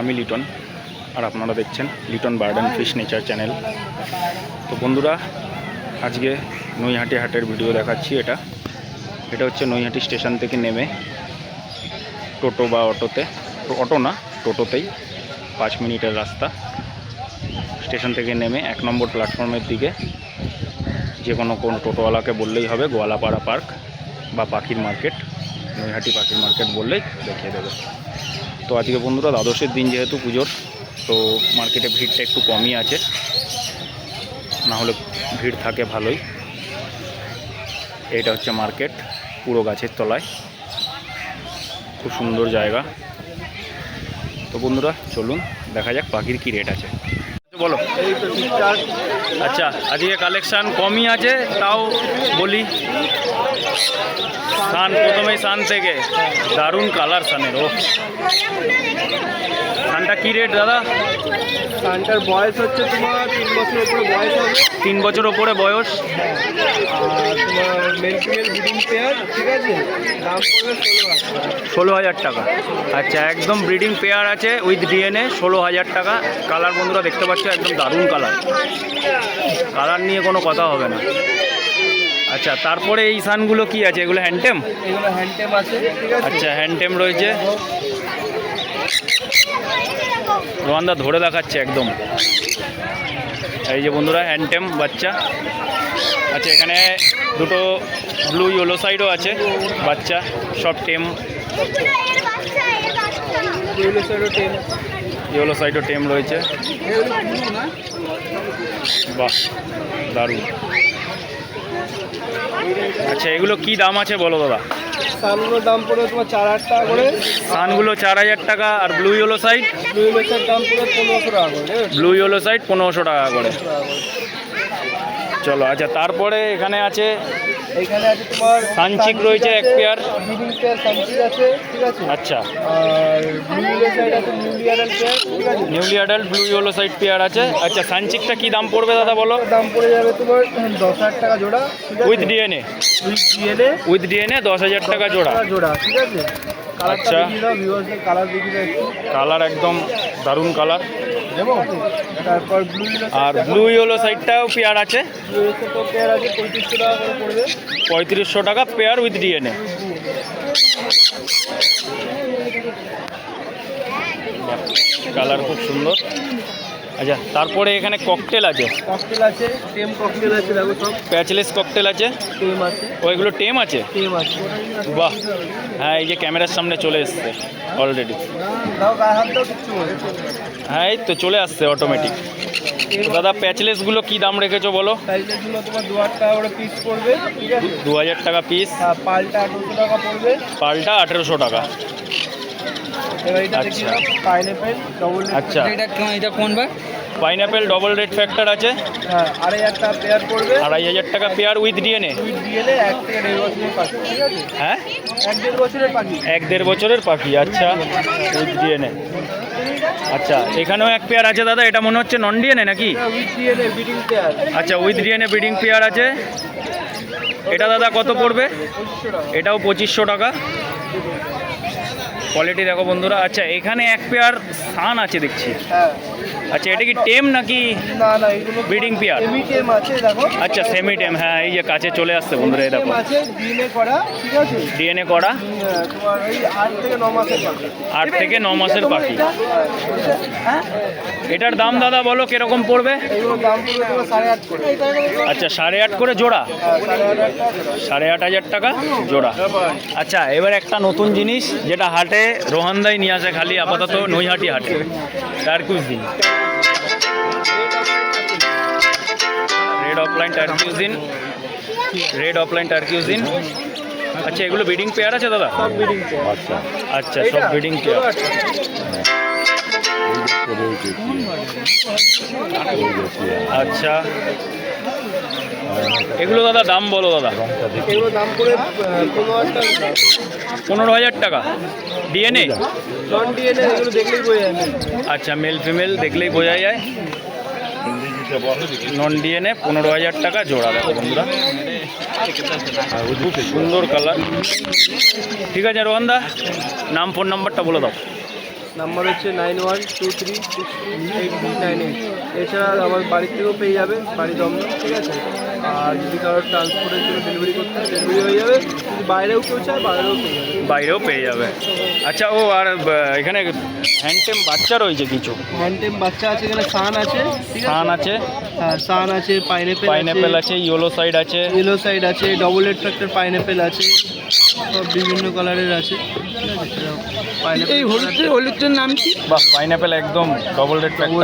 আমি লিটন, আর আপনারা দেখছেন Liton bird and fish nature channel. তো বন্ধুরা, আজকে নৈহাটি হাটের ভিডিও দেখাচ্ছি এটা। এটা হচ্ছে নৈহাটি স্টেশন থেকে নেমে টোটো বা অটোতে, অটো না, টোটোতেই পাঁচ মিনিটের রাস্তা। স্টেশন থেকে নেমে এক নম্বর প্ল্যাটফর্মের দিকে, যে কোনো কোনো টোটোওয়ালাকে বললেই হবে, গোয়ালাপাড়া পার্ক বা পাখির মার্কেট, নৈহাটি পাখির মার্কেট বললেই দেখিয়ে দেবে। তো আজকে বন্ধুরা, দ্বাদশের দিন যেহেতু পুজোর, তো মার্কেটে ভিড়টা একটু কমই আছে। না হলে ভিড় থাকে ভালোই। এটা হচ্ছে মার্কেট পুরো গাছের তলায়। খুব সুন্দর জায়গা। তো বন্ধুরা, চলুন, দেখা যাক পাখির কী রেট আছে। বলো। আচ্ছা আজকে কালেকশান কমই আছে, তাও বলি। সান প্রথমেই সান থেকে। দারুণ কালার সানের ও সানটা কী রেট দাদা? সানটার বয়স হচ্ছে তোমার তিন বছরের উপরে বয়স হবে। তিন বছর ওপরে বয়স। মেল ফিমেল ব্রিডিং পেয়ার ঠিক আছে? দাম পড়বে ষোলো হাজার ষোলো হাজার টাকা। আচ্ছা একদম ব্রিডিং পেয়ার আছে উইথ ডিএনএ ষোলো হাজার টাকা। কালার বন্ধুরা দেখতে পাচ্ছ একদম দারুণ কালার। কালার নিয়ে কোনো কথা হবে না। আচ্ছা তারপরে এই সানগুলো কি আছে? এগুলো হ্যান্ডটেম? এগুলো হ্যান্ডটেম আছে আচ্ছা হ্যান্ডটেম রয়েছে। রোহানদা ধরে দেখাচ্ছে একদম। এই যে বন্ধুরা হ্যান্ডটেম বাচ্চা। আচ্ছা এখানে দুটো ব্লু ইয়েলো সাইডও আছে বাচ্চা সব টেম। ইয়েলো সাইডও টেম রয়েছে। বাহ দারুণ। আচ্ছা এগুলো কি দাম আছে বলো দাদা? সানগুলোর দাম পড়বে তোমার চার হাজার টাকা করে। সানগুলো চার হাজার টাকা আর ব্লু ইয়েলো সাইড? ব্লু মেসের দাম পড়বে পনেরোশো টাকা করে ব্লু ইয়েলো সাইড পনেরোশো টাকা করে। চলো আচ্ছা তারপরে এখানে আছে এইখানে আছে তোমার সানচিক রয়েছে এক পেয়ার। সানচিক আছে ঠিক আছে? আচ্ছা। আর ব্লু সাইড আছে নিউলি অ্যাডাল্ট পেয়ার ঠিক আছে? Newly adult blue yellow side pair আছে। আচ্ছা সানচিকটা কি দাম পড়বে দাদা বলো? দাম পড়ে যাবে তোমার দশ হাজার টাকা জোড়া with DNA with DNA with DNA দশ হাজার টাকা জোড়া। জোড়া ঠিক আছে? আচ্ছা। কালার একদম দারুণ কালার আর ব্লু ইয়েলো সাইডটাও পেয়ার আছে। পঁয়ত্রিশশো টাকা পেয়ার উইথ ডিএনএ কালার খুব সুন্দর। আচ্ছা তারপরে এখানে ককটেল আছে। ককটেল আছে টেম ককটেল আছে দেখো সব। প্যাচলেস ককটেল আছে। টেম আছে। ওইগুলো টেম আছে? টেম আছে। বাহ। হ্যাঁ এই যে ক্যামেরার সামনে চলে এসছে অলরেডি হ্যাঁ এই তো চলে আসছে অটোমেটিক দাদা প্যাচলেসগুলো কি দাম রেখেছো বলো? তোমার দু হাজার টাকা করে পিস পড়বে দু হাজার টাকা পিস আর পাল্টা আঠেরোশো টাকা পড়বে। পাল্টা আঠেরোশো টাকা। এবার এটা দেখিয়ে দাও ডবল আচ্ছা। এটা এটা কোন বার? পাইনাপেল ডবল রেড ফ্যাক্টর আছে। হ্যাঁ আড়াই হাজার টাকা পেয়ার পড়বে। আড়াই হাজার টাকা পেয়ার উইথ ডিএনএ দুই ডিএলএ এক থেকে দেড় বছরের পাখি ঠিক আছে? হ্যাঁ? এক দেড় বছরের পাখি। এক দেড় বছরের পাখি আচ্ছা। উইথ ডিএনএ আচ্ছা এখানেও এক পেয়ার আছে দাদা এটা মনে হচ্ছে নন ডিএনএ নাকি? পেয়ার আচ্ছা উইথ ডিএনএ ব্রিডিং পেয়ার আছে। এটা দাদা কত পড়বে? এটাও পঁচিশশো টাকা। কোয়ালিটি দেখো বন্ধুরা। আচ্ছা এখানে এক পেয়ার সান আছে দেখছি। হ্যাঁ। আচ্ছা এটা কি টেম নাকি না না এগুলো Breeding pair? সেমি টেম আছে দেখো আচ্ছা সেমি টেম হ্যাঁ এই যে কাছে চলে আসছে বন্ধুরা এই দেখো। আছে ডিএনএ করা ঠিক আছে ডিএনএ করা? তোমার ওই আট থেকে ন মাসের পাখি। আট থেকে ন মাসের পাখি হ্যাঁ এটার দাম দাদা বলো কীরকম পড়বে? এগুলোর দাম পড়বে তোমার সাড়ে আট করে আচ্ছা সাড়ে আট করে জোড়া? হ্যাঁ, সাড়ে আট হাজার টাকা জোড়া। আচ্ছা এবার একটা নতুন জিনিস যেটা হাটে রোহানদাই নিয়ে আসে খালি আপাতত নৈহাটি হাটে turquoisine red opaline turquoisine red opaline turquoisine আচ্ছা এগুলো ব্রিডিং পেয়ার আছে দাদা? সব আচ্ছা আচ্ছা সব ব্রিডিং পেয়ার আচ্ছা। এগুলো দাদা দাম বলো দাদা। দাম পনেরো হাজার টাকা। ডিএনএ নন ডিএনএ এগুলো দেখলেই বোঝা যাবে আচ্ছা মেল ফিমেল দেখলেই বোঝা যায়। নন ডিএনএ পনেরো হাজার টাকা জোড়া, দেখো বন্ধুরা। সুন্দর কালার ঠিক আছে, রোহানদা, নাম ফোন নাম্বারটা বলে দাও। নাম্বার হচ্ছে nine one two three six eight three nine eight এছাড়া আমার বাড়ির থেকেও পেয়ে যাবে বাড়ি দমদম ঠিক আছে? আর যদি কারোর ট্রান্সপোর্টের জন্য ডেলিভারি করতে হয় ডেলিভারি হয়ে যাবে। যদি বাইরেও কেউ চায় বাইরেও পেয়ে যাবে। বাইরেও পেয়ে যাবে। আচ্ছা ও আর এখানে হ্যান্ডটেম বাচ্চা রয়েছে কিছু? হ্যান্ডটেম বাচ্চা আছে এখানে সান আছে সান আছে? হ্যাঁ সান আছে পাইনঅ্যাপেল পাইনঅ্যাপেল আছে ইয়েলো সাইড আছে। ইয়েলো সাইড আছে ডবল এট্রাক্টের পাইনঅ্যাপেল আছে। সব বিভিন্ন কালারের আছে। এই হলুদের হলুদটার নাম কি? বাহ পাইনঅ্যাপেল একদম ডবল রেড ডবল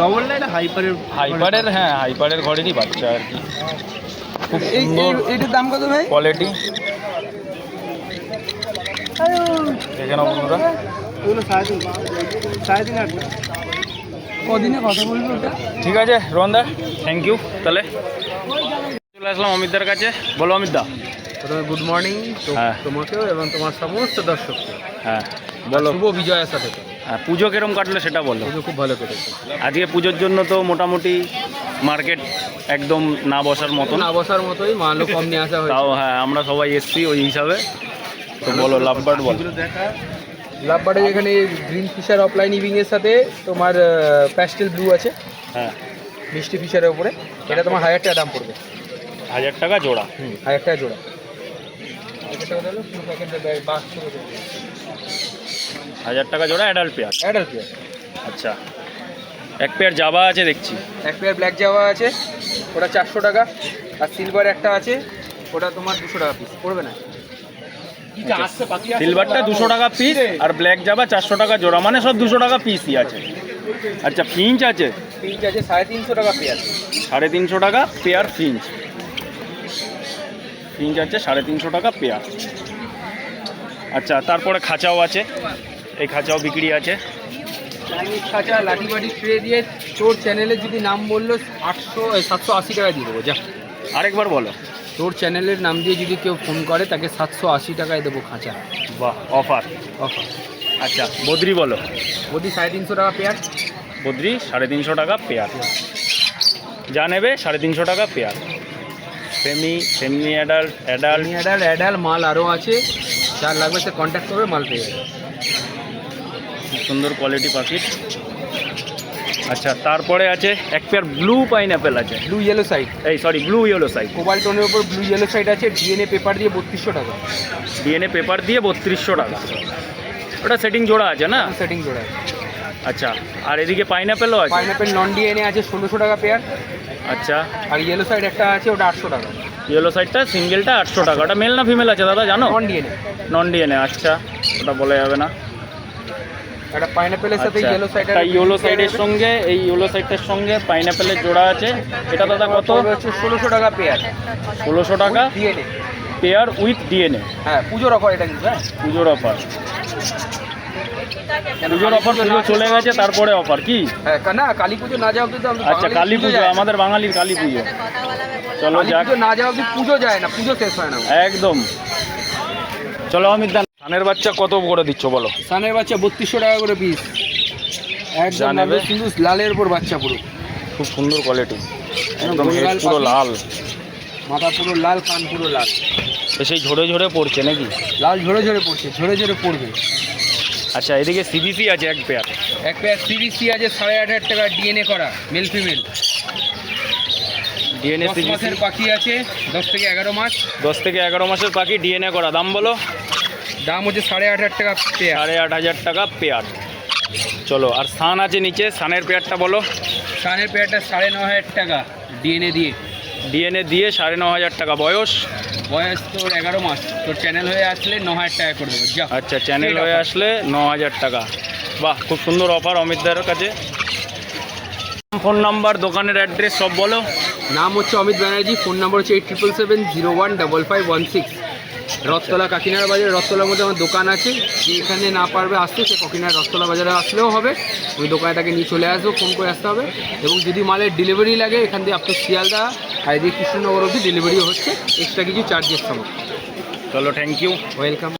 ডবল না হাইপারের হাইপারের হ্যাঁ হাইপারের ঘরেরই বাচ্চা আর কি। সুন্দর এইটার দাম কত ভাই? কোয়ালিটি বন্ধুরা। কদিনে কথা বলব ওটা? ঠিক আছে রোহনদা থ্যাংক ইউ তাহলে। চলে আসলাম অমিতদার কাছে। বলো অমিতদা। প্রথমে গুড মর্নিং হ্যাঁ। তোমাকেও এবং তোমার সমস্ত দর্শককে। হ্যাঁ বলো। শুভ বিজয়ের সাথে। পুজো কিরম কাটলো সেটা বলো। পুজো খুব ভালো কেটেছে। আজকে পুজোর জন্য তো মোটামুটি মার্কেট একদম না বসার মতন। না বসার মতোই মালও কম নিয়ে আসা হয়েছে। তাও হ্যাঁ আমরা সবাই এসছি ওই হিসাবে। তো বলো লাভবার্ড বলো। লাভবার্ডের এখানে গ্রিন ফিশার অফলাইন ইভিং এর সাথে তোমার প্যাস্টেল ব্লু আছে। হ্যাঁ। মিষ্টি ফিশারের উপরে। এটা তোমার হাজার টাকা দাম পড়বে। হাজার টাকা জোড়া। হুম হাজার টাকা জোড়া। হাজার টাকা দিলো পুরো প্যাকেটটা বাক্স করে দেবে হাজার টাকা জোড়া অ্যাডাল্ট পেয়ার অ্যাডাল্ট পেয়ার আচ্ছা। এক পেয়ার জাবা আছে দেখছি। এক পেয়ার ব্ল্যাক জাওয়া আছে। ওটা চারশো টাকা। আর সিলভার একটা আছে। ওটা তোমার দুশো টাকা পিস পড়বে না। সিলভারটা দুশো টাকা। পিস আর ব্ল্যাক জাবা চারশো টাকা জোড়া। মানে সব দুশো টাকা পিসই আছে। আচ্ছা ফিঞ্চ আছে? পিঞ্চ আছে সাড়ে তিনশো টাকা পেয়ার সাড়ে তিনশো টাকা পেয়ার ফিঞ্চ ফিঞ্চ আছে সাড়ে তিনশো টাকা পেয়ার আচ্ছা তারপরে খাঁচাও আছে। এই খাঁচাও বিক্রি আছে। চাইনিজ খাঁচা লাঠি বাটি ট্রে দিয়ে তোর চ্যানেলে যদি নাম বলল আটশো সাতশো আশি টাকা দিয়ে দেবো যা। আরেকবার বলো। তোর চ্যানেলের নাম দিয়ে যদি কেউ ফোন করে তাকে সাতশো আশি টাকায় দেবো খাঁচা। বাহ অফার অফার আচ্ছা বদ্রি বলো। ওদি সাড়ে তিনশো টাকা পেয়ার বদ্রি সাড়ে তিনশো টাকা পেয়ার যা নেবে সাড়ে তিনশো টাকা pair semi semi adult adult adult adult মাল আরও আছে। যার লাগবে সে কন্ট্যাক্ট করবে মাল পেয়ে যাবে। সুন্দর কোয়ালিটি পাখির। আচ্ছা তারপরে আছে এক পেয়ার ব্লু পাইনঅ্যাপেল আছে। ব্লু ইয়েলো সাইড এই sorry blue yellow side mobile টোনের উপর ব্লু ইয়েলো সাইড আছে ডিএনএ পেপার দিয়ে বত্রিশশো টাকা। ডিএনএ পেপার দিয়ে বত্রিশশো টাকা। ওটা সেটিং জোড়া আছে না? সেটিং জোড়া আচ্ছা আর এদিকে পাইনঅ্যাপেলও আছে? পাইনাপেল নন ডিএনএ আছে ষোলোশো টাকা পেয়ার আচ্ছা। আর ইয়েলো সাইড একটা আছে ওটা আটশো টাকা। ইয়েলো সাইডটা সিঙ্গেলটা আটশো টাকা। ওটা মেল না ফিমেল আছে দাদা জানো? নন ডিএনএ নন ডিএনএ আচ্ছা ওটা বলা যাবে না। একটা পাইনাপেলের সাথে আচ্ছা ইয়েলো সাইড একটা ইয়েলো সাইডের সঙ্গে এই ইয়েলো সাইডটার সঙ্গে পাইনঅ্যাপেলের জোড়া আছে। এটা দাদা কত? হচ্ছে ষোলোশো টাকা পেয়ার ষোলোশো টাকা? ডিএনএ পেয়ার উইথ ডিএনএ হ্যাঁ পুজোর অফার এটা কিন্তু হ্যাঁ। পুজোর অফার পুজোর অফার পুজো চলে গেছে তারপরে অফার কি? হ্যাঁ না কালী পুজো না যাওয়া কিন্তু আচ্ছা কালী পুজো আমাদের বাঙালির কালী পুজো। চলো যাক। না যাওয়া অব্দি পুজো যায় না পুজো শেষ হয় না। একদম। চলো অমিত দান। ধানের বাচ্চা কত করে দিচ্ছ বলো? সানের বাচ্চা বত্রিশশো টাকা করে পিস একদম কিন্তু লালের উপর বাচ্চা পুরো। খুব সুন্দর কোয়ালিটি একদম পুরো লাল। মাথা পুরো লাল কান পুরো লাল। সেই ঝরে ঝরে পড়ছে নাকি? লাল ঝরে ঝরে পড়ছে ঝরে ঝরে পড়বে। আচ্ছা এদিকে সিবিসি আছে এক পেয়ার এক পেয়ার সিবিসি আছে সাড়ে আট হাজার টাকা ডিএনএ করা মেল ফিমেল ডিএনএ মাসের পাখি আছে দশ থেকে এগারো মাস। দশ থেকে এগারো মাসের পাখি ডিএনএ করা দাম বলো? দাম হচ্ছে সাড়ে আট হাজার টাকা পেয়ার সাড়ে আট হাজার টাকা পেয়ার চলো আর সান আছে নিচে সানের পেয়ারটা বলো। সানের পেয়ারটা সাড়ে ন হাজার টাকা ডিএনএ দিয়ে। ডিএনএ দিয়ে সাড়ে ন হাজার টাকা। বয়স? বয়স তোর এগারো মাস। তোর চ্যানেল হয়ে আসলে ন হাজার টাকা করে দেবো। যা। আচ্ছা চ্যানেল হয়ে আসলে ন হাজার টাকা। বাহ খুব সুন্দর অফার অমিত অমিতদার কাছে। ফোন নাম্বার দোকানের অ্যাড্রেস সব বলো। নাম হচ্ছে অমিত ব্যানার্জি ফোন নাম্বার হচ্ছে eight triple seven zero one double five one six Rathtala Kakinara বাজারে রথতলার মধ্যে আমার দোকান আছে। যে এখানে না পারবে আসতে সে কাকিনাড়া রথতলা বাজারে আসলেও হবে। ওই দোকানে তাকে নিয়ে চলে আসব ফোন করে আসতে হবে। এবং যদি মালের ডেলিভারি লাগে এখান দিয়ে আপনার শিয়ালদা আর এদিকে কৃষ্ণনগর অবধি ডেলিভারিও হচ্ছে। এক্সট্রা কিছু চার্জেস সঙ্গে চলো থ্যাংক ইউ ওয়েলকাম